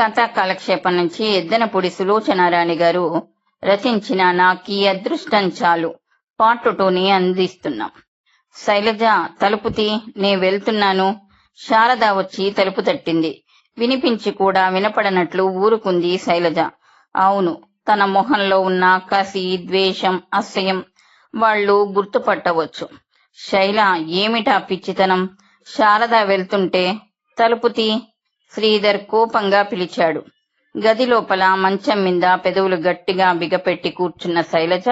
కథా కాలక్షేపం నుంచి ఎద్దనపూడి సులోచనారాణి గారు రచించిన నాకీ అదృష్టం చాలు పార్ట్ టూని అందిస్తున్నాం. శైలజ తలుపుతి నే వెళ్తున్నాను. శారద వచ్చి తలుపు తట్టింది. వినిపించి కూడా వినపడనట్లు ఊరుకుంది శైలజ. అవును తన మొహంలో ఉన్న కసి ద్వేషం అసహ్యం వాళ్ళు గుర్తుపట్టవచ్చు. శైల ఏమిటా పిచ్చితనం? శారద వెళ్తుంటే తలుపుతి శ్రీధర్ కోపంగా పిలిచాడు. గది లోపల మంచం మీద పెదవులు గట్టిగా బిగపెట్టి కూర్చున్న శైలజ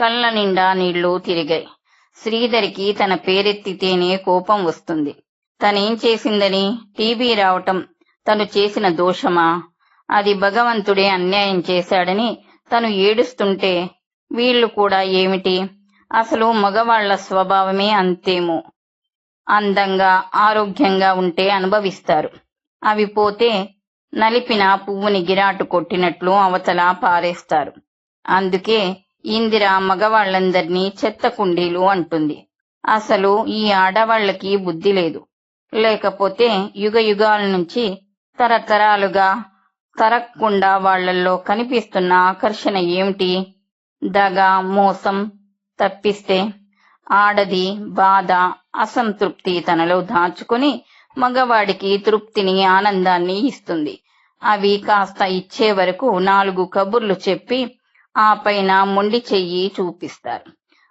కళ్ళ నిండా నీళ్ళు తిరిగాయి. శ్రీధర్కి తన పేరెత్తితేనే కోపం వస్తుంది. తనేం చేసిందని టీబీ రావటం తను చేసిన దోషమా? అది భగవంతుడే అన్యాయం చేశాడని తను ఏడుస్తుంటే వీళ్ళు కూడా ఏమిటి? అసలు మగవాళ్ళ స్వభావమే అంతేమో. అందంగా ఆరోగ్యంగా ఉంటే అనుభవిస్తారు. అవి పోతే నలిపిన పువ్వుని గిరాటు కొట్టినట్లు అవతల పారేస్తారు. అందుకే ఇందిర మగవాళ్ళందర్నీ చెత్త కుండీలు అంటుంది. అసలు ఈ ఆడవాళ్ళకి బుద్ధి లేదు. లేకపోతే యుగ యుగాల నుంచి తరతరాలుగా తరక్కుండా వాళ్ళల్లో కనిపిస్తున్న ఆకర్షణ ఏమిటి? దగ మోసం తప్పిస్తే ఆడది బాధ అసంతృప్తి తనలో దాచుకుని మగవాడికి తృప్తిని ఆనందాన్ని ఇస్తుంది. అవి కాస్త ఇచ్చే వరకు నాలుగు కబుర్లు చెప్పి ఆ పైన మొండి చెయ్యి చూపిస్తారు.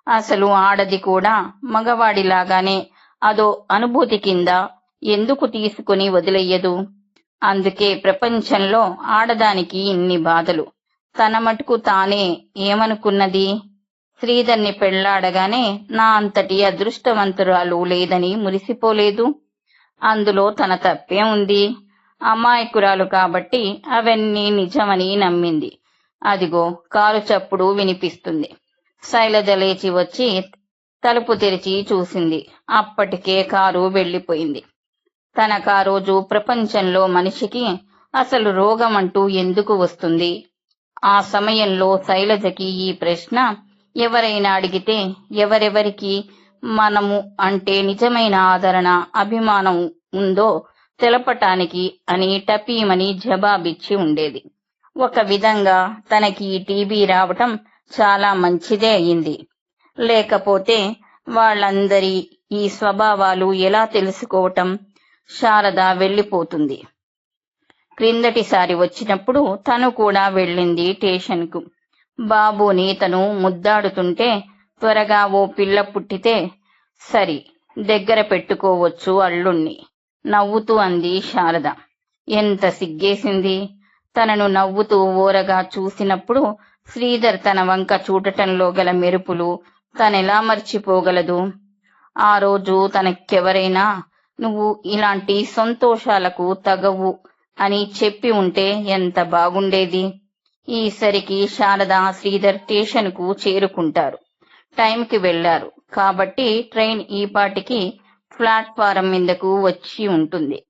అసలు ఆడది కూడా మగవాడిలాగానే అదో అనుభూతి కింద ఎందుకు తీసుకుని వదిలెయ్యదు అందుకే ప్రపంచంలో ఆడదానికి ఇన్ని బాధలు. తన మటుకు తానే ఏమనుకున్నది? శ్రీధర్ని పెళ్ళాడగానే నా అంతటి అదృష్టవంతురాలు లేదని మురిసిపోలేదు? అందులో తన తప్పే ఉంది. అమాయకురాలు కాబట్టి అవన్నీ నిజమని నమ్మింది. అదిగో కారు చప్పుడు వినిపిస్తుంది. శైలజ లేచి వచ్చి తలుపు తెరిచి చూసింది. అప్పటికే కారు వెళ్ళిపోయింది తనకా రోజు ప్రపంచంలో మనిషికి అసలు రోగం అంటూ ఎందుకు వస్తుంది? ఆ సమయంలో శైలజకి ఈ ప్రశ్న ఎవరైనా అడిగితే ఎవరెవరికి మనము అంటే నిజమైన ఆదరణ అభిమానం ఉందో తెలపటానికి అని టపీమని జవాబిచ్చి ఉండేది. ఒక విధంగా తనకి ఈ టీబీ రావటం చాలా మంచిదే అయింది. లేకపోతే వాళ్ళందరి ఈ స్వభావాలు ఎలా తెలుసుకోవటం శారద వెళ్ళిపోతుంది. క్రిందటిసారి వచ్చినప్పుడు తను కూడా వెళ్ళింది స్టేషన్కు. బాబుని తను ముద్దాడుతుంటే త్వరగా ఓ పిల్ల పుట్టితే సరి దగ్గర పెట్టుకోవచ్చు అల్లుణ్ణి. నవ్వుతూ అంది శారద. ఎంత సిగ్గేసింది. తనను నవ్వుతూ ఓరగా చూసినప్పుడు శ్రీధర్ తన వంక చూడటంలో గల మెరుపులు తనెలా మర్చిపోగలదు. ఆ రోజు తనకెవరైనా నువ్వు ఇలాంటి సంతోషాలకు తగవు అని చెప్పి ఉంటే ఎంత బాగుండేది. ఈసరికి శారద శ్రీధర్ స్టేషన్కు చేరుకుంటారు. టైంకి వెళ్ళారు కాబట్టి ట్రైన్ ఈపాటికి ప్లాట్ఫారం మీదకు వచ్చి ఉంటుంది.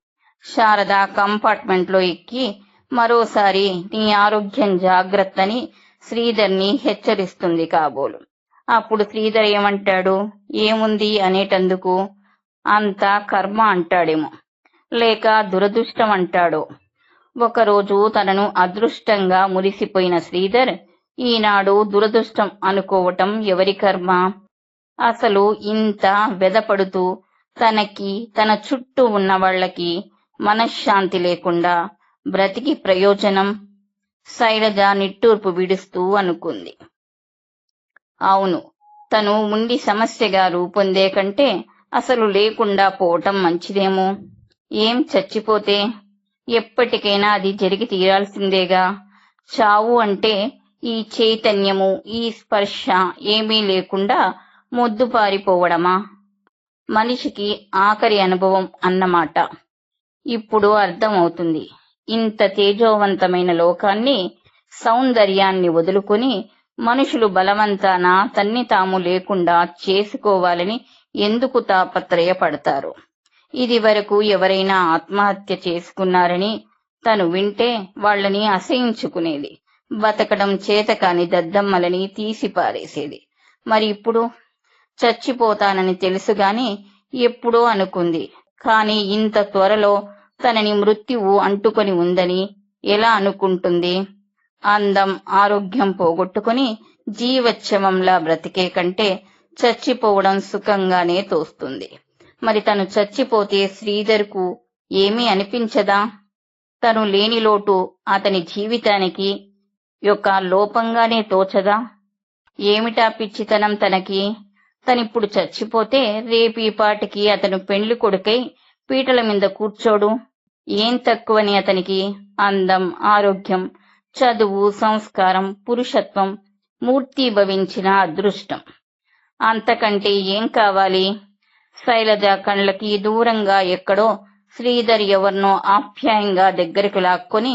శారద కంపార్ట్మెంట్లో ఎక్కి మరోసారి నీ ఆరోగ్యం జాగ్రత్తని శ్రీధర్ని హెచ్చరిస్తుంది కాబోలు. అప్పుడు శ్రీధర్ ఏమంటాడు? ఏముంది అనేటందుకు అంతా కర్మ అంటాడేమో. లేక దురదృష్టం అంటాడో. ఒకరోజు తనను అదృష్టంగా మురిసిపోయిన శ్రీధర్ ఈనాడు దురదృష్టం అనుకోవటం ఎవరి కర్మ? అసలు ఇంత వెదపడుతూ తనకి తన చుట్టూ ఉన్న వాళ్ళకి మనశ్శాంతి లేకుండా బ్రతికి ప్రయోజనం? శైలజ నిట్టూర్పు విడుస్తూ అనుకుంది. అవును తను ఉండి సమస్యగా రూపొందే కంటే అసలు లేకుండా పోవటం మంచిదేమో? ఏం చచ్చిపోతే? ఎప్పటికైనా అది జరిగి తీరాల్సిందేగా? చావు అంటే ఈ చైతన్యము ఈ స్పర్శ ఏమీ లేకుండా మొద్దుపారిపోవడమా మనిషికి ఆఖరి అనుభవం అన్నమాట. ఇప్పుడు అర్థమవుతుంది. ఇంత తేజోవంతమైన లోకాన్ని సౌందర్యాన్ని వదులుకొని మనుషులు బలవంతాన తన్ని తాము లేకుండా చేసుకోవాలని ఎందుకు తాపత్రయపడతారు? ఇది వరకు ఎవరైనా ఆత్మహత్య చేసుకున్నారని తను వింటే వాళ్ళని అసహించుకునేది. బతకడం చేతకాని దద్దమ్మలని తీసి పారేసేది మరి ఇప్పుడు? చచ్చిపోతానని తెలుసుగాని ఎప్పుడో అనుకుంది. కాని ఇంత త్వరలో తనని మృత్యువు అంటుకొని ఉందని ఎలా అనుకుంటుంది? అందం ఆరోగ్యం పోగొట్టుకుని జీవచ్చవంలా బ్రతికే కంటే చచ్చిపోవడం సుఖంగానే తోస్తుంది. మరి తను చచ్చిపోతే శ్రీధర్కు ఏమీ అనిపించదా? తను లేని లోటు అతని జీవితానికి యొక్క లోపంగానే తోచదా? ఏమిటా పిచ్చితనం తనకి? తనిప్పుడు చచ్చిపోతే రేపీ పాటికి అతను పెండ్లి కొడుకై పీటల మీద కూర్చోడు. ఏం తక్కువని అతనికి? అందం ఆరోగ్యం చదువు సంస్కారం పురుషత్వం మూర్తీభవించిన అదృష్టం. అంతకంటే ఏం కావాలి? శైలజ కళ్ళకి దూరంగా ఎక్కడో శ్రీధర్ ఎవరినో ఆప్యాయంగా దగ్గరికి లాక్కొని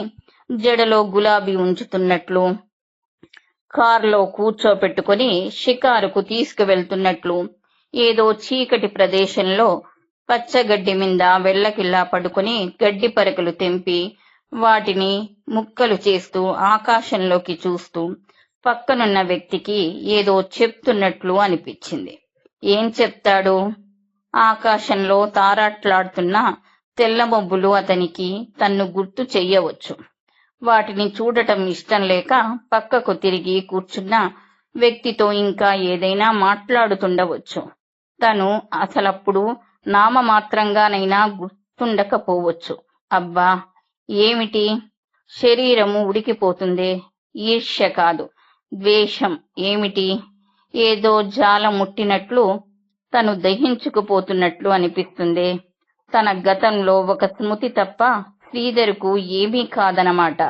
జడలో గులాబీ ఉంచుతున్నట్లు కారులో కూర్చోపెట్టుకుని షికారుకు తీసుకువెళ్తున్నట్లు ఏదో చీకటి ప్రదేశంలో పచ్చగడ్డి మీద వెళ్ళకిల్లా పడుకుని గడ్డి పరకలు తెంపి వాటిని ముక్కలు చేస్తూ ఆకాశంలోకి చూస్తూ పక్కనున్న వ్యక్తికి ఏదో చెప్తున్నట్లు అనిపించింది. ఏం చెప్తాడు? ఆకాశంలో తారాట్లాడుతున్న తెల్ల మబ్బులు అతనికి తన్ను గుర్తు చెయ్యవచ్చు. వాటిని చూడటం ఇష్టం లేక పక్కకు తిరిగి కూర్చున్న వ్యక్తితో ఇంకా ఏదైనా మాట్లాడుతుండవచ్చు. తను అసలప్పుడు నామమాత్రంగానైనా గుర్తుండకపోవచ్చు. అబ్బా! ఏమిటి? శరీరము ఉడికిపోతుంది? ఈర్ష్య కాదు. ద్వేషం ఏమిటి? ఏదో జాల ముట్టినట్లు తను దహించుకుపోతున్నట్లు అనిపిస్తుంది? తన గతంలో ఒక స్మృతి తప్ప శ్రీధర్కు ఏమీ కాదనమాట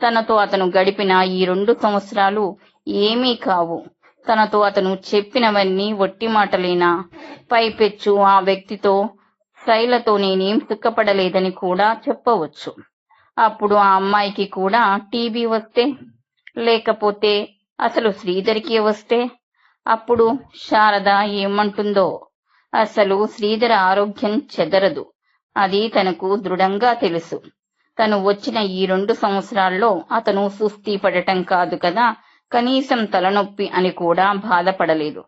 తనతో అతను గడిపిన ఈ రెండు సంవత్సరాలు ఏమీ కావు. తనతో అతను చెప్పినవన్నీ ఒట్టి మాటలేనా? పైపెచ్చు ఆ వ్యక్తితో శైలతో నేనేం సుఖపడలేదని కూడా చెప్పవచ్చు. అప్పుడు ఆ అమ్మాయికి కూడా టీబీ వస్తే లేకపోతే అసలు శ్రీధర్కి వస్తే? అప్పుడు శారద ఏమంటుందో? అసలు శ్రీధర ఆరోగ్యం చెదరదు. అది తనకు దృఢంగా తెలుసు. తను వచ్చిన ఈ రెండు సంవత్సరాల్లో అతను సుస్థి పడటం కాదు కదా కనీసం తలనొప్పి అని కూడా బాధపడలేదు.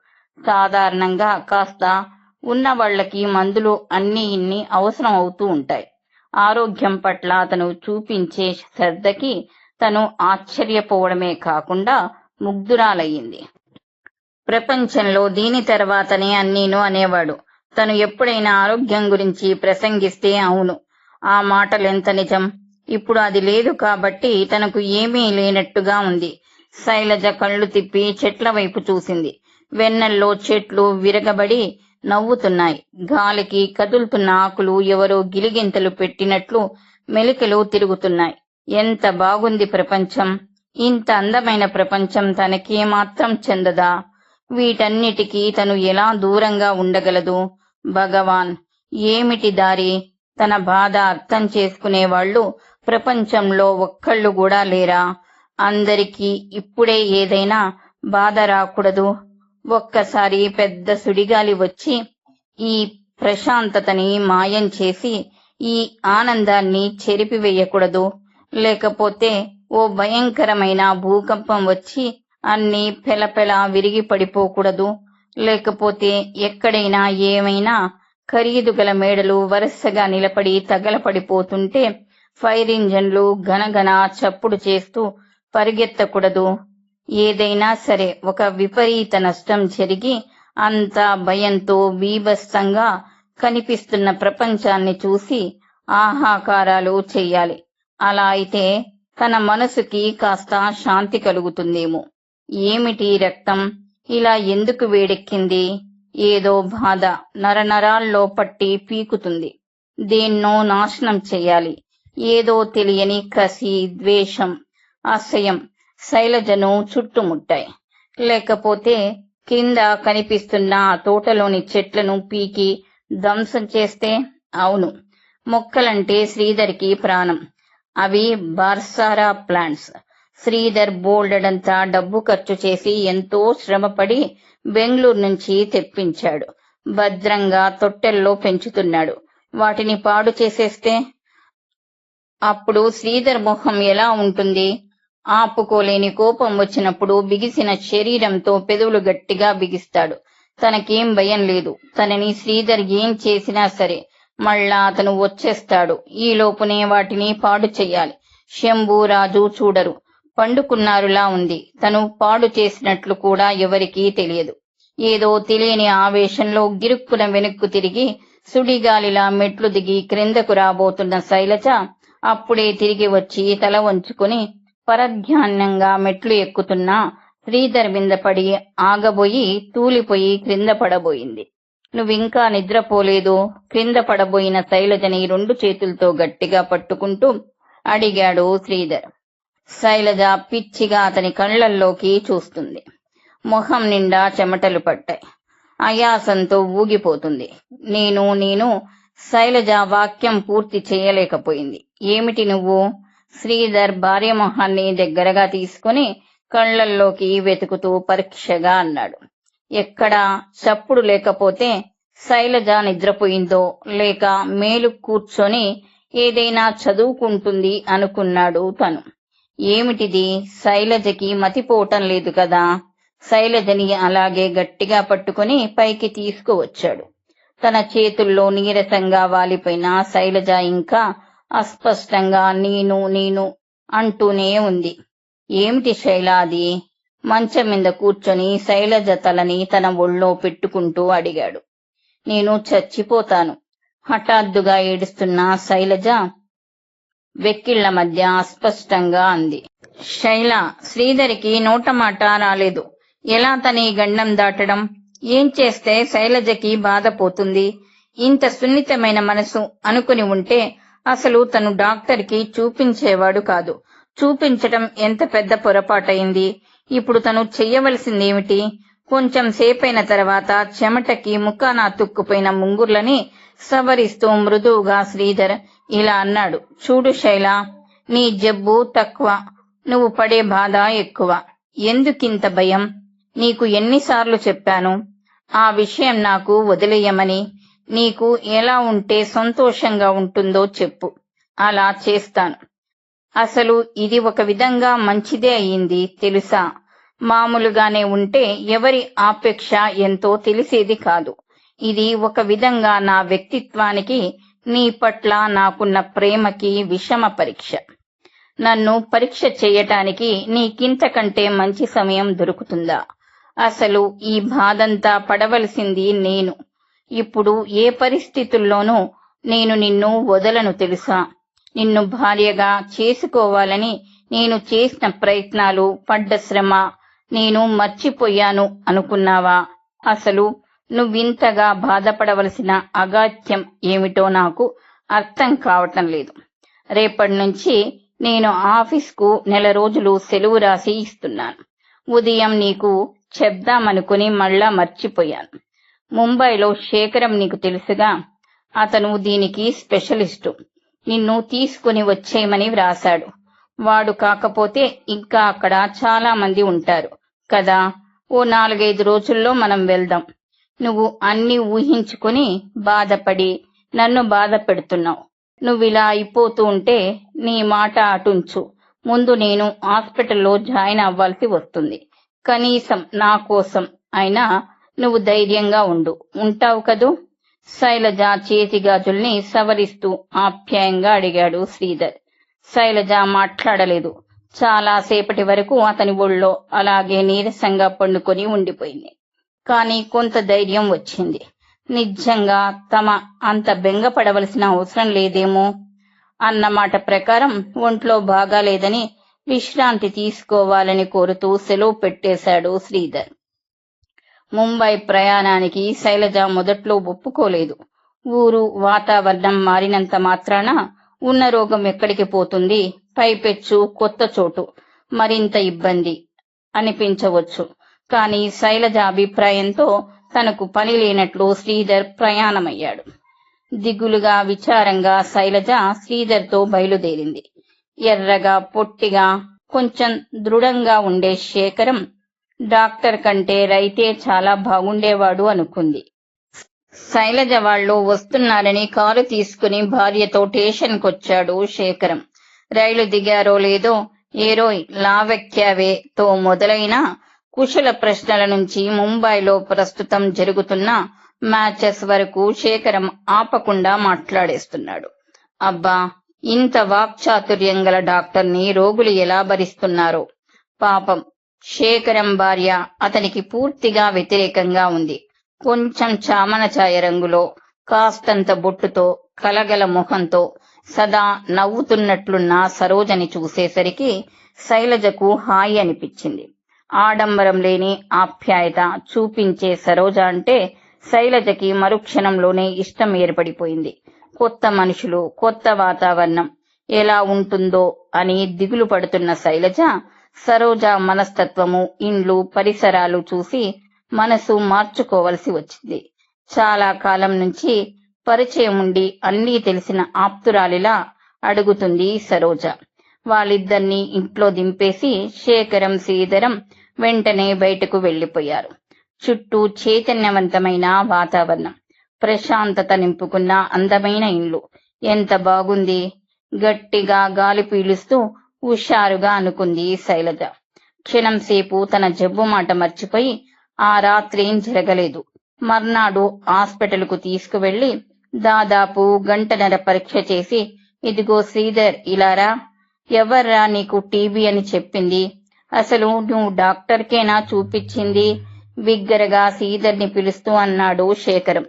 సాధారణంగా కాస్త ఉన్న వాళ్ళకి మందులు అన్ని ఇన్ని అవసరం అవుతూ ఉంటాయి. ఆరోగ్యం పట్ల అతను చూపించే శ్రద్ధకి తను ఆశ్చర్యపోవడమే కాకుండా ముగ్ధురాలయ్యింది. ప్రపంచంలో దీని తర్వాతనే అన్నీను అనేవాడు. తను ఎప్పుడైనా ఆరోగ్యం గురించి ప్రసంగిస్తే అవును. ఆ మాటలెంత నిజం? ఇప్పుడు అది లేదు కాబట్టి తనకు ఏమీ లేనట్టుగా ఉంది. శైలజ కళ్ళు తిప్పి చెట్ల వైపు చూసింది. వెన్నెల్లో చెట్లు విరగబడి నవ్వుతున్నాయి. గాలికి కదులుతున్న ఆకులు ఎవరో గిలిగింతలు పెట్టినట్లు మెలికలు తిరుగుతున్నాయి. ఎంత బాగుంది ప్రపంచం. ఇంత అందమైన ప్రపంచం తనకి మాత్రం చెందదా? వీటన్నిటికీ తను ఎలా దూరంగా ఉండగలదు? భగవాన్ ఏమిటి దారి? తన బాధ అర్థం చేసుకునే వాళ్ళు ప్రపంచంలో ఒక్కళ్ళు కూడా లేరా? అందరికీ ఇప్పుడే ఏదైనా బాధ రాకూడదు. ఒక్కసారి పెద్ద సుడిగాలి వచ్చి ఈ ప్రశాంతతని మాయం చేసి ఈ ఆనందాన్ని చెరిపివేయకూడదు. లేకపోతే ఓ భయంకరమైన భూకంపం వచ్చి అన్ని పెలపెల విరిగి పడిపోకూడదు లేకపోతే ఎక్కడైనా ఏమైనా ఖరీదు గల మేడలు వరుసగా నిలబడి తగలపడిపోతుంటే ఫైర్ ఇంజన్లు గనగన చప్పుడు చేస్తూ పరిగెత్తకూడదు. ఏదైనా సరే ఒక విపరీత నష్టం జరిగి అంతా భయంతో బీభత్సంగా కనిపిస్తున్న ప్రపంచాన్ని చూసి ఆహాకారాలు చెయ్యాలి అలా అయితే తన మనసుకి కాస్త శాంతి కలుగుతుందేమో. ఏమిటి రక్తం? ఇలా ఎందుకు వేడెక్కింది? ఏదో బాధ నరనరాల్లో పట్టి పీకుతుంది. దేన్నో నాశనం చెయ్యాలి. ఏదో తెలియని కసి ద్వేషం అసహ్యం శైలజను చుట్టుముట్టాయి. లేకపోతే కింద కనిపిస్తున్న ఆ తోటలోని చెట్లను పీకి ధ్వంసం చేస్తే అవును. మొక్కలంటే శ్రీధర్కి ప్రాణం. అవి బార్సారా ప్లాంట్స్. శ్రీధర్ బోల్డడంతా డబ్బు ఖర్చు చేసి ఎంతో శ్రమపడి బెంగళూరు నుంచి తెప్పించాడు. భద్రంగా తొట్టెల్లో పెంచుతున్నాడు. వాటిని పాడు చేసేస్తే? అప్పుడు శ్రీధర్ మొహం ఎలా ఉంటుంది? ఆపుకోలేని కోపం వచ్చినప్పుడు బిగిసిన శరీరంతో పెదవులు గట్టిగా బిగిస్తాడు. తనకేం భయం లేదు. తనని శ్రీధర్ ఏం చేసినా సరే మళ్ళా అతను వచ్చేస్తాడు. ఈ లోపునే వాటిని పాడు చెయ్యాలి శంభు రాజు చూడరు. పండుకున్నారులా ఉంది. తను పాడు చేసినట్లు కూడా ఎవరికీ తెలియదు. ఏదో తెలియని ఆవేశంలో గిరుక్కున వెనక్కు తిరిగి సుడిగాలిలా మెట్లు దిగి క్రిందకు రాబోతున్న శైలజ అప్పుడే తిరిగి వచ్చి తల వంచుకుని పరధ్యాన్యంగా మెట్లు ఎక్కుతున్న శ్రీధర్ మీద పడి ఆగబోయి తూలిపోయి క్రింద పడబోయింది. నువ్వింకా నిద్రపోలేదు? క్రింద పడబోయిన శైలజని రెండు చేతులతో గట్టిగా పట్టుకుంటూ అడిగాడు శ్రీధర్. శైలజ పిచ్చిగా అతని కళ్ళల్లోకి చూస్తుంది. మొహం నిండా చెమటలు పట్టాయి ఆయాసంతో ఊగిపోతుంది. నేను నేను శైలజ వాక్యం పూర్తి చేయలేకపోయింది. ఏమిటి నువ్వు? శ్రీధర్ భార్య మొహాన్ని దగ్గరగా తీసుకుని కళ్ళల్లోకి వెతుకుతూ పరీక్షగా అన్నాడు. ఎక్కడా? చప్పుడు లేకపోతే శైలజ నిద్రపోయిందో? లేక మేలు కూర్చొని ఏదైనా చదువుకుంటుంది అనుకున్నాడు తను. ఏమిటిది? శైలజకి మతిపోవటం లేదు కదా. శైలజని అలాగే గట్టిగా పట్టుకుని పైకి తీసుకువచ్చాడు. తన చేతుల్లో నీరసంగా వాలిపోయిన శైలజ ఇంకా అస్పష్టంగా నేను నేను అంటూనే ఉంది. ఏమిటి శైల అది? మంచం మీద కూర్చొని శైలజ తలని తన ఒళ్ళో పెట్టుకుంటూ అడిగాడు. నేను చచ్చిపోతాను హఠాత్తుగా ఏడుస్తున్న శైలజ వెక్కిళ్ళ మధ్య అస్పష్టంగా అంది. శైల శ్రీధరికి నోట మాట రాలేదు. ఎలా తని గండం దాటడం? ఏం చేస్తే శైలజకి బాధ పోతుంది? ఇంత సున్నితమైన మనసు అనుకుని ఉంటే అసలు తను డాక్టర్కి చూపించేవాడు కాదు. చూపించటం ఎంత పెద్ద పొరపాటైంది ఇప్పుడు తను చెయ్యవలసిందేమిటి? కొంచెం సేపైన తర్వాత చెమటకి ముఖాన తుక్కుపోయిన ముంగుర్లని సవరిస్తూ మృదువుగా శ్రీధర్ ఇలా అన్నాడు. చూడు శైల నీ జబ్బు తక్కువ నువ్వు పడే బాధ ఎక్కువ. ఎందుకింత భయం? నీకు ఎన్నిసార్లు చెప్పాను ఆ విషయం నాకు వదిలేయమని. నీకు ఎలా ఉంటే సంతోషంగా ఉంటుందో చెప్పు. అలా చేస్తాను. అసలు ఇది ఒక విధంగా మంచిదే అయ్యింది తెలుసా? మామూలుగానే ఉంటే ఎవరి ఆపేక్ష ఎంతో తెలిసేది కాదు. ఇది ఒక విధంగా నా వ్యక్తిత్వానికి నీ పట్ల నాకున్న ప్రేమకి విషమ పరీక్ష. నన్ను పరీక్ష చేయటానికి నీకింతకంటే మంచి సమయం దొరుకుతుందా? అసలు ఈ బాధంతా పడవలసింది నేను. ఇప్పుడు ఏ పరిస్థితుల్లోనూ నేను నిన్ను వదలను తెలుసా? నిన్ను భార్యగా చేసుకోవాలని నేను చేసిన ప్రయత్నాలు పడ్డ శ్రమ నేను మర్చిపోయాను అనుకున్నావా? అసలు నువ్వింతగా బాధపడవలసిన అగాత్యం ఏమిటో నాకు అర్థం కావటం లేదు. రేపటి నుంచి నేను ఆఫీస్కు నెల రోజులు సెలవు రాసి ఇస్తున్నాను. ఉదయం నీకు చెప్దామనుకుని మళ్ళా మర్చిపోయాను. ముంబైలో శేఖరం నీకు తెలుసుగా అతను దీనికి స్పెషలిస్టు. నిన్ను తీసుకుని వచ్చేయమని వ్రాశాడు. వాడు కాకపోతే ఇంకా అక్కడ చాలా మంది ఉంటారు. కదా ఓ నాలుగైదు రోజుల్లో మనం వెళ్దాం. నువ్వు అన్ని ఊహించుకుని బాధపడి నన్ను బాధ పెడుతున్నావు నువ్విలా అయిపోతూ ఉంటే నీ మాట అటుంచు. ముందు నేను హాస్పిటల్లో జాయిన్ అవ్వాల్సి వస్తుంది. కనీసం నా కోసం అయినా నువ్వు ధైర్యంగా ఉండు. ఉంటావు కదూ? శైలజ చేతి గాజుల్ని సవరిస్తూ ఆప్యాయంగా అడిగాడు శ్రీధర్. శైలజ మాట్లాడలేదు. చాలా సేపటి వరకు అతని ఒళ్ళో అలాగే నీరసంగా పండుకొని ఉండిపోయింది. కానీ కొంత ధైర్యం వచ్చింది. నిజంగా తమ అంత బెంగపడవలసిన అవసరం లేదేమో అన్న మాట ప్రకారం ఒంట్లో బాగాలేదని విశ్రాంతి తీసుకోవాలని కోరుతూ సెలవు పెట్టేశాడు శ్రీధర్. ముంబై ప్రయాణానికి శైలజ మొదట్లో ఒప్పుకోలేదు. ఊరు వాతావరణం మారినంత మాత్రాన ఉన్న రోగం ఎక్కడికి పోతుంది? పైపెచ్చు కొత్త చోటు. మరింత ఇబ్బంది అనిపించవచ్చు. కానీ శైలజ అభిప్రాయంతో తనకు పని లేనట్లు శ్రీధర్ ప్రయాణమయ్యాడు. దిగులుగా విచారంగా శైలజ శ్రీధర్తో బయలుదేరింది. ఎర్రగా పొట్టిగా కొంచెం దృఢంగా ఉండే శేఖరం డాక్టర్ కంటే రైతే చాలా బాగుండేవాడు అనుకుంది. శైలజ వాళ్ళు వస్తున్నారని కారు తీసుకుని భార్యతో వచ్చాడు శేఖరం. రైలు దిగారో లేదో ఏరోయ్ లావెక్కావే తో మొదలైన కుశల ప్రశ్నల నుంచి ముంబైలో ప్రస్తుతం జరుగుతున్న మ్యాచెస్ వరకు శేఖరం ఆపకుండా మాట్లాడేస్తున్నాడు. అబ్బా ఇంత వాక్చాతుర్యం గల డాక్టర్ని రోగులు ఎలా భరిస్తున్నారో. పాపం శేఖరం భార్య అతనికి పూర్తిగా వ్యతిరేకంగా ఉంది. కొంచెం చామన ఛాయ రంగులో కాస్తంత బొట్టుతో కలగల ముఖంతో సదా నవ్వుతున్నట్లున్న సరోజని చూసేసరికి శైలజకు హాయి అనిపించింది. ఆడంబరం లేని ఆప్యాయత చూపించే సరోజ అంటే శైలజకి మరుక్షణంలోనే ఇష్టం ఏర్పడిపోయింది. కొత్త మనుషులు కొత్త వాతావరణం ఎలా ఉంటుందో అని దిగులు పడుతున్న శైలజ సరోజ మనస్తత్వము ఇండ్లు పరిసరాలు చూసి మనసు మార్చుకోవలసి వచ్చింది. చాలా కాలం నుంచి పరిచయం ఉండి అన్నీ తెలిసిన ఆప్తురాలిలా అడుగుతుంది సరోజ. వాళ్ళిద్దరినీ ఇంట్లో దింపేసి శేఖరం శ్రీధరం వెంటనే బయటకు వెళ్ళిపోయారు చుట్టూ చైతన్యవంతమైన వాతావరణం. ప్రశాంతత నింపుకున్న అందమైన ఇండ్లు. ఎంత బాగుంది! గట్టిగా గాలి పీలుస్తూ హుషారుగా అనుకుంది శైలజ. క్షణం సేపు తన జబ్బు మాట మర్చిపోయి ఆ రాత్రి ఏం జరగలేదు. మర్నాడు హాస్పిటల్కు తీసుకువెళ్ళి దాదాపు గంటన్నర పరీక్ష చేసి ఇదిగో శ్రీధర్ ఇలారా ఎవర్రా నీకు టీబీ అని చెప్పింది? అసలు నువ్వు డాక్టర్కేనా చూపించింది? బిగ్గరగా శ్రీధర్ని పిలుస్తూ అన్నాడు శేఖరం.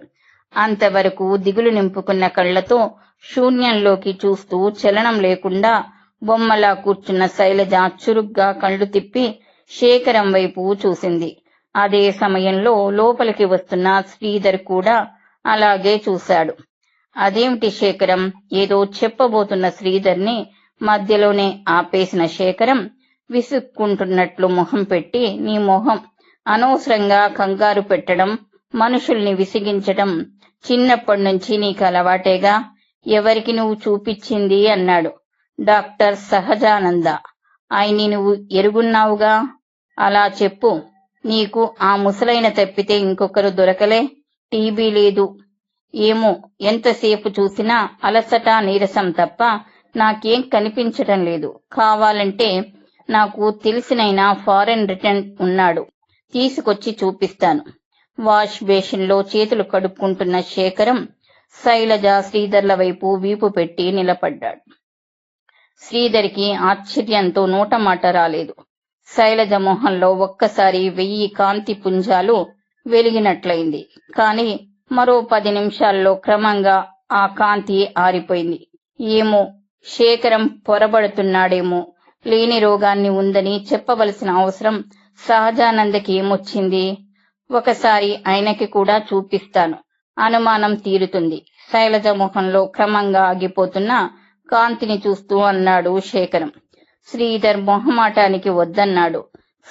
అంతవరకు దిగులు నింపుకున్న కళ్ళతో శూన్యంలోకి చూస్తూ చలనం లేకుండా బొమ్మలా కూర్చున్న శైలజ చురుగ్గా కళ్ళు తిప్పి శేఖరం వైపు చూసింది. అదే సమయంలో లోపలికి వస్తున్న శ్రీధర్ కూడా అలాగే చూశాడు. అదేమిటి శేఖరం? ఏదో చెప్పబోతున్న శ్రీధర్ని మధ్యలోనే ఆపేసిన శేఖరం విసుక్కుంటున్నట్లు మొహం పెట్టి నీ మొహం అనవసరంగా కంగారు పెట్టడం మనుషుల్ని విసిగించడం చిన్నప్పటి నుంచి నీకు అలవాటేగా? ఎవరికి నువ్వు చూపించింది? అన్నాడు. డాక్టర్ సహజానంద. ఆయన్ని నువ్వు ఎరుగున్నావుగా? అలా చెప్పు. నీకు ఆ ముసలైన తప్పితే ఇంకొకరు దొరకలే? టీబీ లేదు. ఏమో ఎంతసేపు చూసినా అలసట నీరసం తప్ప నాకేం కనిపించటం లేదు. కావాలంటే నాకు తెలిసినైనా ఫారెన్ రిటర్న్ ఉన్నాడు. తీసుకొచ్చి చూపిస్తాను. వాష్ బేసిన్లో చేతులు కడుక్కుంటున్న శేఖరం శైలజ శ్రీధర్ల వైపు వీపు పెట్టి నిలబడ్డాడు. శ్రీధర్కి ఆశ్చర్యంతో నోట మాట రాలేదు. శైలజ మొహంలో ఒక్కసారి వెయ్యి కాంతి పుంజాలు వెలిగినట్లయింది. కాని మరో పది నిమిషాల్లో క్రమంగా ఆ కాంతి ఆరిపోయింది. ఏమో శేఖరం పొరబడుతున్నాడేమో. లేని రోగాన్ని ఉందని చెప్పవలసిన అవసరం సహజానందకి ఏమొచ్చింది? ఒకసారి ఆయనకి కూడా చూపిస్తాను. అనుమానం తీరుతుంది. శైలజ ముఖంలో క్రమంగా ఆగిపోతున్న కాంతిని చూస్తూ అన్నాడు శేఖరం. శ్రీధర్ మొహమాటానికి వద్దన్నాడు.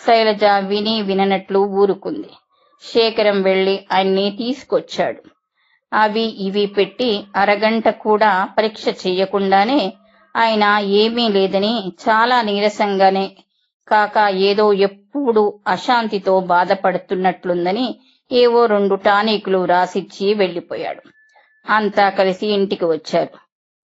శైలజ విని విననట్లు ఊరుకుంది. శేఖరం వెళ్ళి ఆయన్ని తీసుకొచ్చాడు. అవి ఇవి పెట్టి అరగంట కూడా పరీక్ష చెయ్యకుండానే ఆయన ఏమీ లేదని చాలా నీరసంగానే కాక ఏదో ఎప్పుడు అశాంతితో బాధపడుతున్నట్లుందని ఏవో రెండు టానికులు రాసిచ్చి వెళ్ళిపోయాడు అంతా కలిసి ఇంటికి వచ్చారు.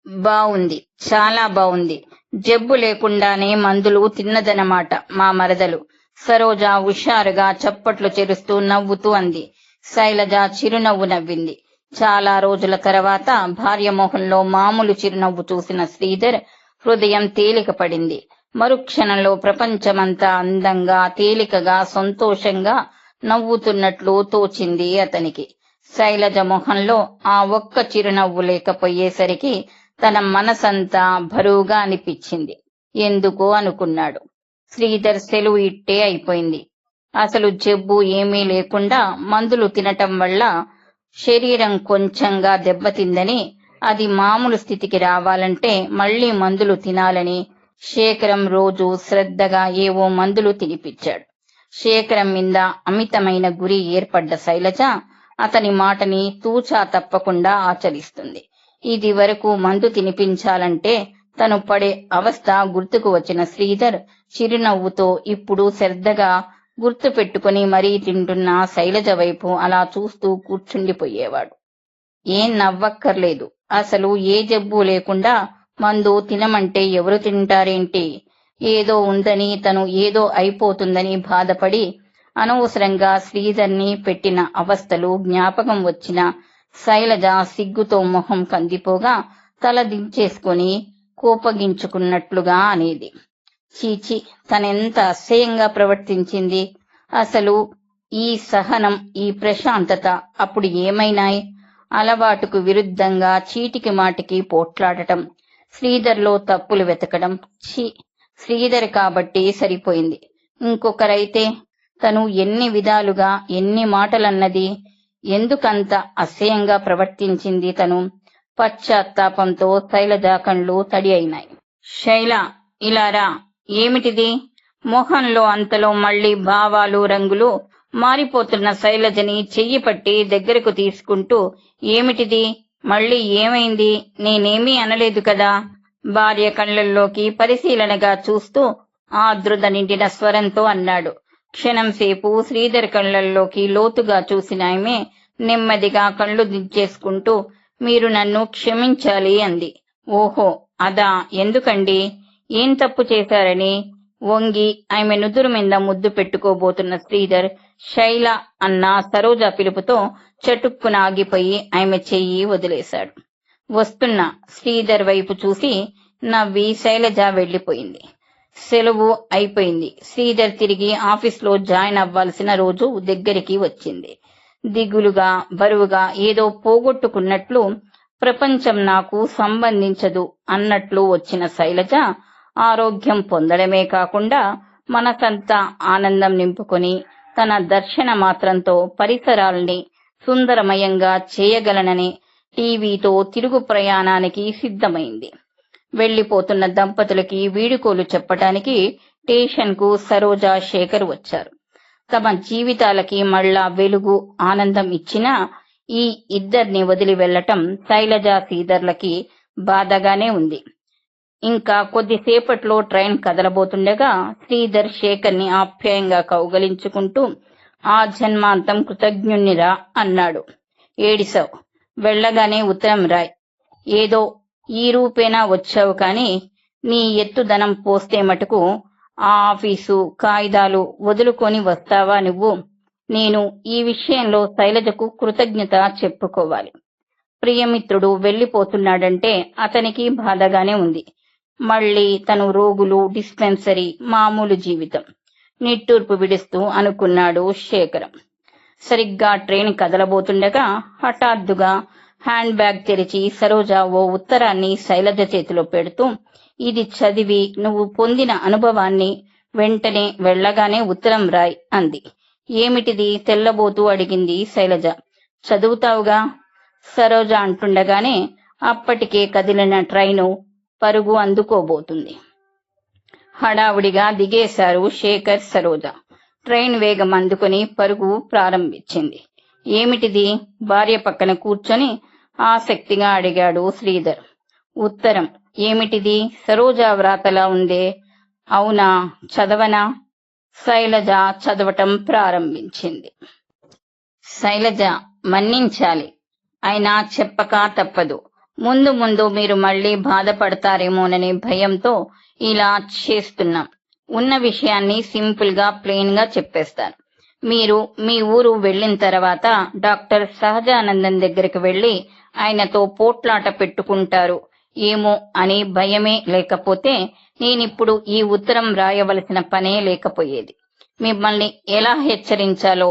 బావుంది చాలా బావుంది. జబ్బు లేకుండానే మందులు తిన్నదనమాట మా మరదలు. సరోజ హుషారుగా చప్పట్లు చెరుస్తూ నవ్వుతూ అంది. శైలజ చిరునవ్వు నవ్వింది. చాలా రోజుల తర్వాత భార్య మొహంలో మామూలు చిరునవ్వు చూసిన శ్రీధర్ హృదయం తేలిక పడింది మరుక్షణంలో ప్రపంచమంతా అందంగా తేలికగా సంతోషంగా నవ్వుతున్నట్లు తోచింది అతనికి. శైలజ మొహంలో ఆ ఒక్క చిరునవ్వు లేకపోయేసరికి తన మనసంతా బరువుగా అనిపించింది. ఎందుకు అనుకున్నాడు. శ్రీధర్ సెలవు ఇట్టే అయిపోయింది. అసలు జబ్బు ఏమీ లేకుండా మందులు తినటం వల్ల శరీరం కొంచెంగా దెబ్బతిందని అది మామూలు స్థితికి రావాలంటే మళ్ళీ మందులు తినాలని శేఖరం రోజు శ్రద్ధగా ఏవో మందులు తినిపించాడు. శేఖరం మీద అమితమైన గురి ఏర్పడ్డ శైలజ అతని మాటని తూచా తప్పకుండా ఆచరిస్తుంది. ఇది వరకు మందు తినిపించాలంటే తను పడే అవస్థ గుర్తుకు వచ్చిన శ్రీధర్ చిరునవ్వుతో ఇప్పుడు శ్రద్ధగా గుర్తు పెట్టుకుని మరీ తింటున్న శైలజ వైపు అలా చూస్తూ కూర్చుండిపోయేవాడు. ఏం నవ్వక్కర్లేదు. అసలు ఏ జబ్బు లేకుండా మందు తినమంటే ఎవరు తింటారేంటి? ఏదో ఉందని తను ఏదో అయిపోతుందని బాధపడి అనవసరంగా శ్రీధర్ని పెట్టిన అవస్థలు జ్ఞాపకం వచ్చిన శైలజ సిగ్గుతో మొహం కందిపోగా తల దించేసుకొని కోపగించుకున్నట్లుగా అనేది. చీచి తనెంత అసహ్యంగా ప్రవర్తించింది. అసలు ఈ సహనం ఈ ప్రశాంతత అప్పుడు ఏమైనాయి? అలవాటుకు విరుద్ధంగా చీటికి మాటికి పోట్లాడటం శ్రీధర్లో తప్పులు వెతకడం. ఛీ శ్రీధర్ కాబట్టి సరిపోయింది. ఇంకొకరైతే తను ఎన్ని విధాలుగా ఎన్ని మాటలన్నది ఎందుకంత అసహ్యంగా ప్రవర్తించింది తను. పశ్చాత్తాపంతో శైలజ కళ్ళు తడి అయినాయి. శైల ఇలారా ఏమిటిది? మొహంలో అంతలో మళ్ళీ భావాలు రంగులు మారిపోతున్న శైలజని చెయ్యి పట్టి దగ్గరకు తీసుకుంటూ ఏమిటిది? మళ్ళీ ఏమైంది? నేనేమీ అనలేదు కదా? భార్య కళ్ళల్లోకి పరిశీలనగా చూస్తూ ఆదృత నిండిన స్వరంతో అన్నాడు. క్షణం సేపు శ్రీధర్ కళ్ళల్లోకి లోతుగా చూసిన ఆమె నెమ్మదిగా కళ్ళు దించేసుకుంటూ మీరు నన్ను క్షమించాలి అంది. ఓహో అదా? ఎందుకండి? ఏం తప్పు చేశారని వంగి ఆమె నుదురు మీద ముద్దు పెట్టుకోబోతున్న శ్రీధర్ శైల అన్న సరోజ పిలుపుతో చటుక్కున ఆగిపోయి ఆమె చెయ్యి వదిలేశాడు. వస్తున్న శ్రీధర్ వైపు చూసి నవ్వి శైలజ వెళ్ళిపోయింది సెలవు అయిపోయింది. శ్రీధర్ తిరిగి ఆఫీస్లో జాయిన్ అవ్వాల్సిన రోజు దగ్గరికి వచ్చింది. దిగులుగా బరువుగా ఏదో పోగొట్టుకున్నట్లు ప్రపంచం నాకు సంబంధించదు అన్నట్లు వచ్చిన శైలజ ఆరోగ్యం పొందడమే కాకుండా మనసంతా ఆనందం నింపుకొని తన దర్శన మాత్రంతో పరిసరాల్ని సుందరమయంగా చేయగలనని టీవీతో తిరుగు ప్రయాణానికి సిద్ధమైంది. వెళ్ళిపోతున్న దంపతులకి వీడుకోలు చెప్పటానికి స్టేషన్కు సరోజా శేఖర్ వచ్చారు. తమ జీవితాలకి మళ్ళా వెలుగు ఆనందం ఇచ్చిన ఈ ఇద్దరిని వదిలి వెళ్ళటం శైలజ శ్రీధర్లకి బాధగానే ఉంది. ఇంకా కొద్దిసేపట్లో ట్రైన్ కదలబోతుండగా శ్రీధర్ శేఖర్ని ఆప్యాయంగా కౌగలించుకుంటూ ఆ జన్మాంతం కృతజ్ఞునిరా అన్నాడు. ఏడిసావు వెళ్ళగానే ఉత్తరం రాయ్. ఏదో ఈ రూపేనా వచ్చావు కాని నీ ఎత్తుదనం పోస్తే మటుకు ఆ ఆఫీసు కాయిదాలు వదులుకొని వస్తావా నువ్వు? నేను ఈ విషయంలో శైలజకు కృతజ్ఞత చెప్పుకోవాలి. ప్రియమిత్రుడు వెళ్ళిపోతున్నాడంటే అతనికి బాధగానే ఉంది. మళ్ళీ తను రోగులు డిస్పెన్సరీ మామూలు జీవితం. నిట్టూర్పు విడుస్తూ అనుకున్నాడు శేఖరం. సరిగ్గా ట్రైన్ కదలబోతుండగా హఠాత్తుగా హ్యాండ్ బ్యాగ్ తెరిచి సరోజ ఓ ఉత్తరాన్ని శైలజ చేతిలో పెడుతూ ఇది చదివి నువ్వు పొందిన అనుభవాన్ని వెంటనే వెళ్ళగానే ఉత్తరం రాయ్ అంది. ఏమిటిది? తెల్లబోతూ అడిగింది శైలజ. చదువుతావుగా? సరోజ అంటుండగానే అప్పటికే కదిలిన ట్రైను పరుగు అందుకోబోతుంది. హడావుడిగా దిగేశారు శేఖర్ సరోజ. ట్రైన్ వేగం అందుకుని పరుగు ప్రారంభించింది. ఏమిటిది? భార్య పక్కన కూర్చొని ఆసక్తిగా అడిగాడు శ్రీధర్. ఉత్తరం ఏమిటిది? సరోజా వ్రాతలా ఉందే. అవునా? చదవనా? శైలజ చదవటం ప్రారంభించింది. శైలజ మన్నించాలి. అయినా చెప్పక తప్పదు. ముందు ముందు మీరు మళ్ళీ బాధపడతారేమోననే భయంతో ఇలా చేస్తున్నాం. ఉన్న విషయాన్ని సింపుల్గా ప్లెయిన్గా చెప్పేస్తాను మీరు మీ ఊరు వెళ్ళిన తర్వాత డాక్టర్ సహజానందన్ దగ్గరికి వెళ్ళి ఆయనతో పోట్లాట పెట్టుకుంటారు. ఏమో అని భయమే లేకపోతే నేనిప్పుడు ఈ ఉత్తరం రాయవలసిన పనే లేకపోయేది. మిమ్మల్ని ఎలా హెచ్చరించాలో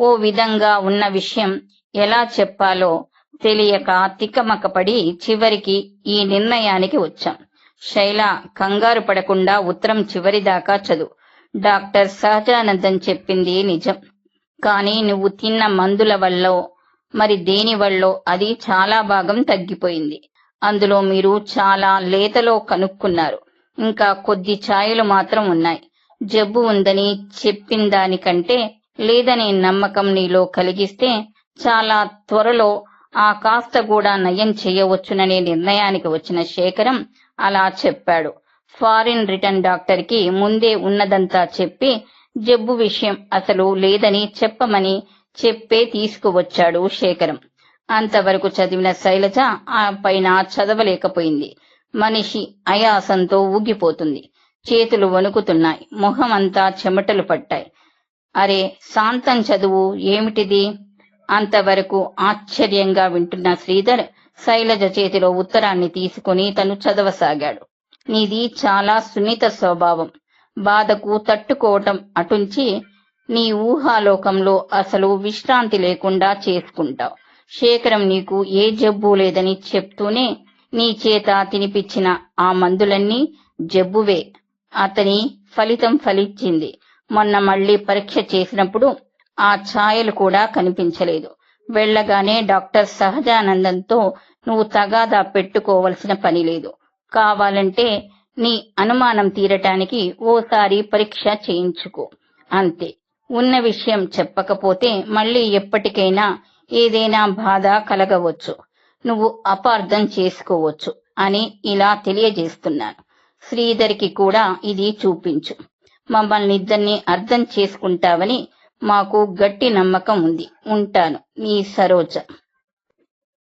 ఓ విధంగా ఉన్న విషయం ఎలా చెప్పాలో తెలియక తిక్కమక్కపడి చివరికి ఈ నిర్ణయానికి వచ్చాం. శైల కంగారు పడకుండా ఉత్తరం చివరి దాకా చదువు. డాక్టర్ సహజానందన్ చెప్పింది నిజం. కానీ నువ్వు తిన్న మందుల వల్ల మరి దేని వల్ల అది చాలా భాగం తగ్గిపోయింది. అందులో మీరు చాలా లేతలో కనుక్కున్నారు. ఇంకా కొద్ది ఛాయలు మాత్రం ఉన్నాయి. జబ్బు ఉందని చెప్పిన దానికంటే లేదనే నమ్మకం నీలో కలిగిస్తే చాలా త్వరలో ఆ కాస్త కూడా నయం చేయవచ్చుననే నిర్ణయానికి వచ్చిన శేఖరం అలా చెప్పాడు. ఫారిన్ రిటర్న్ డాక్టర్కి ముందే ఉన్నదంతా చెప్పి జబ్బు విషయం అసలు లేదని చెప్పమని చెప్పే తీసుకువచ్చాడు శేఖరం. అంతవరకు చదివిన శైలజ ఆ పైన చదవలేకపోయింది. మనిషి అయాసంతో ఊగిపోతుంది. చేతులు వణుకుతున్నాయి. మొహం అంతా చెమటలు పట్టాయి. అరే శాంతం చదువు ఏమిటిది? అంతవరకు ఆశ్చర్యంగా వింటున్న శ్రీధర్ శైలజ చేతిలో ఉత్తరాన్ని తీసుకుని తను చదవసాగాడు. నీది చాలా సున్నిత స్వభావం. బాధకు తట్టుకోవటం అటుంచి నీ ఊహాలోకంలో అసలు విశ్రాంతి లేకుండా చేసుకుంటావు. శేఖరం నీకు ఏ జబ్బు లేదని చెప్తూనే నీ చేత తినిపించిన ఆ మందులన్నీ జబ్బువే. అతని ఫలితం ఫలించింది. మొన్న మళ్ళీ పరీక్ష చేసినప్పుడు ఆ ఛాయలు కూడా కనిపించలేదు. వెళ్ళగానే డాక్టర్ సహజానందంతో నువ్వు తగాదా పెట్టుకోవలసిన పని లేదు. కావాలంటే నీ అనుమానం తీరటానికి ఓసారి పరీక్ష చేయించుకో. అంతే. ఉన్న విషయం చెప్పకపోతే మళ్ళీ ఎప్పటికైనా ఏదైనా బాధ కలగవచ్చు. నువ్వు అపార్థం చేసుకోవచ్చు అని ఇలా తెలియజేస్తున్నాను. శ్రీధర్కి కూడా ఇది చూపించు. మమ్మల్ని ఇద్దరిని అర్థం చేసుకుంటావని మాకు గట్టి నమ్మకం ఉంది. ఉంటాను. మీ సరోజ.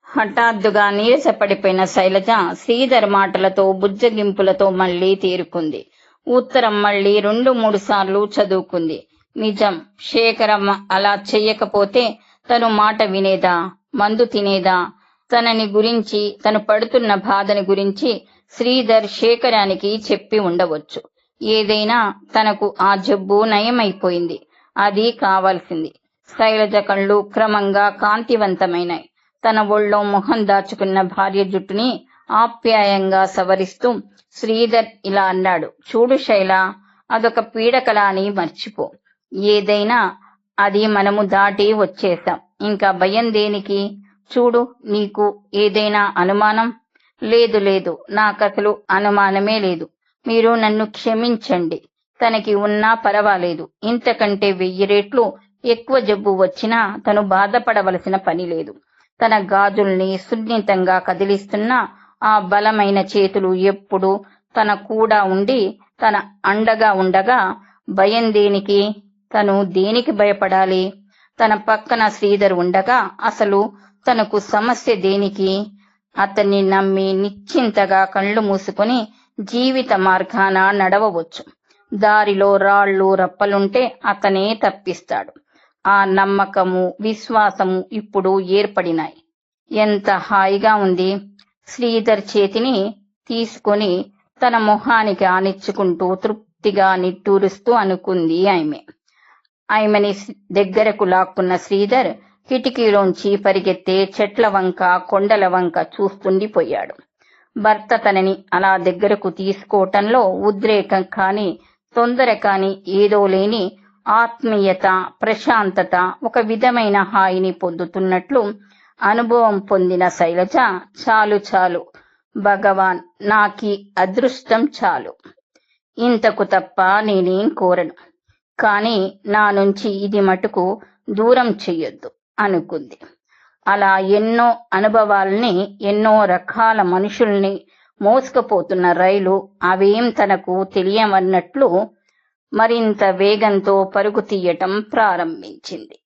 హఠాత్తుగా నీరసపడిపోయిన శైలజ శ్రీధర్ మాటలతో బుజ్జగింపులతో మళ్ళీ తేరుకుంది. ఉత్తరం మళ్ళీ రెండు మూడు సార్లు చదువుకుంది. నిజం. శేఖరమ్మ అలా చెయ్యకపోతే తను మాట వినేదా? మందు తినేదా? తనని గురించి తను పడుతున్న బాధని గురించి శ్రీధర్ శేఖరానికి చెప్పి ఉండవచ్చు. ఏదైనా తనకు ఆ జబ్బు నయమైపోయింది. అది కావాల్సింది. శైలజ కళ్ళు క్రమంగా కాంతివంతమైనాయి. తన ఒళ్ళో మొహం దాచుకున్న భార్య జుట్టుని ఆప్యాయంగా సవరిస్తూ శ్రీధర్ ఇలా అన్నాడు చూడు శైల అదొక పీడకల అని మర్చిపో. ఏదైనా అది మనము దాటి వచ్చేసాం. ఇంకా భయం దేనికి? చూడు నీకు ఏదైనా అనుమానం? లేదు లేదు నాకసలు అనుమానమే లేదు. మీరు నన్ను క్షమించండి. తనకి ఉన్నా పర్వాలేదు. ఇంతకంటే వెయ్యి రెట్లు ఎక్కువ జబ్బు వచ్చినా తను బాధపడవలసిన పని లేదు. తన గాజుల్ని సున్నితంగా కదిలిస్తున్న ఆ బలమైన చేతులు ఎప్పుడు తన కూడా ఉండి తన అండగా ఉండగా భయం దేనికి? తను దేనికి భయపడాలి? తన పక్కన శ్రీధర్ ఉండగా అసలు తనకు సమస్య దేనికి? అతన్ని నమ్మి నిశ్చింతగా కళ్ళు మూసుకొని జీవిత మార్గాన నడవవచ్చు. దారిలో రాళ్ళు రప్పలుంటే అతనే తప్పిస్తాడు. ఆ నమ్మకము విశ్వాసము ఇప్పుడు ఏర్పడినాయి. ఎంత హాయిగా ఉంది. శ్రీధర్ చేతిని తీసుకొని తన మొహానికి ఆనిచ్చుకుంటూ తృప్తిగా నిట్టూరుస్తూ అనుకుంది ఆమె. ఆమెని దగ్గరకు లాక్కున్న శ్రీధర్ కిటికీలోంచి పరిగెత్తే చెట్ల వంక కొండల వంక చూస్తుండిపోయాడు. భర్త తనని అలా దగ్గరకు తీసుకోవటంలో ఉద్రేకం కానీ తొందర కాని ఏదో లేని ఆత్మీయత ప్రశాంతత ఒక విధమైన హాయిని పొందుతున్నట్లు అనుభవం పొందిన శైలజ చాలు చాలు భగవాన్ నాకి అదృష్టం చాలు. ఇంతకు తప్ప నేనేం కోరను. కాని నా నుంచి ఇది మటుకు దూరం చెయ్యొద్దు అనుకుంది. అలా ఎన్నో అనుభవాల్ని ఎన్నో రకాల మనుషుల్ని మోసుకుపోతున్న రైలు అవేం తనకు తెలియవన్నట్లు మరింత వేగంతో పరుగు తీయటం ప్రారంభించింది.